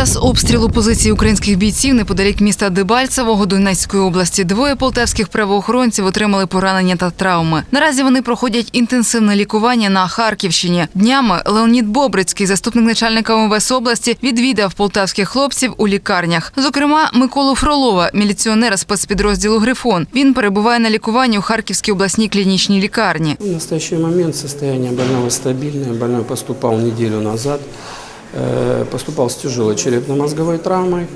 час обстрілу позицій українських бійців неподалік міста Дебальцевого Донецької області двоє полтавських правоохоронців отримали поранення та травми. Наразі вони проходять інтенсивне лікування на Харківщині. Днями Леонід Бобрицький, заступник начальника МВС області, відвідав полтавських хлопців у лікарнях. Зокрема, Миколу Фролова, міліціонера спецпідрозділу Грифон. Він перебуває на лікуванні у Харківській обласній клінічній лікарні. В настоящий момент состояние больного стабильное. Больной поступал неделю назад. э, Поступал с тяжелой черепно-мозговой травмой.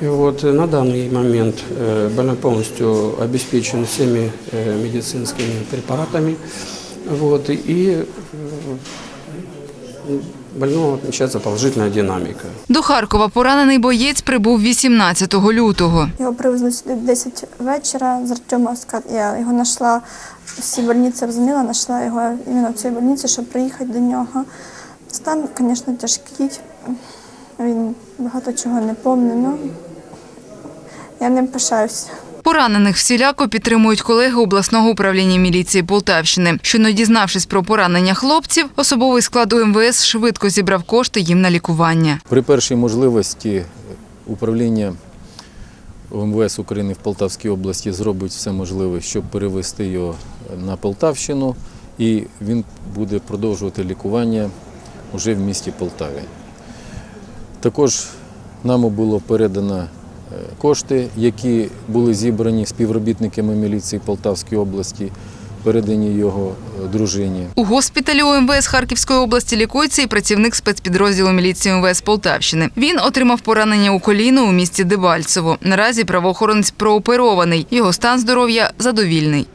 И вот э, на данный момент э, больной полностью обеспечен всеми э, медицинскими препаратами. Вот, и э, больного отмечается положительная динамика. До Харкова поранений боєць прибув 18 лютого. Його привезли сюди в 10 вечора з Артемовська. Я його знайшла всі больниці, розуміла, знайшла його іменно в цій больниці, щоб приїхати до нього. Стан, звісно, тяжкий. Він багато чого не пам'ятає. Ну, я ним пишаюся. Поранених всіляко підтримують колеги обласного управління міліції Полтавщини. Щойно дізнавшись про поранення хлопців, особовий склад УМВС швидко зібрав кошти їм на лікування. При першій можливості управління ОМВС України в Полтавській області зробить все можливе, щоб перевести його на Полтавщину, і він буде продовжувати лікування вже в місті Полтаві. Також нам було передано е, кошти, які були зібрані співробітниками міліції Полтавської області, передані його е, дружині. У госпіталі УМВС Харківської області лікується і працівник спецпідрозділу міліції УМВС Полтавщини. Він отримав поранення у коліно у місті Дебальцево. Наразі правоохоронець прооперований. Його стан здоров'я задовільний.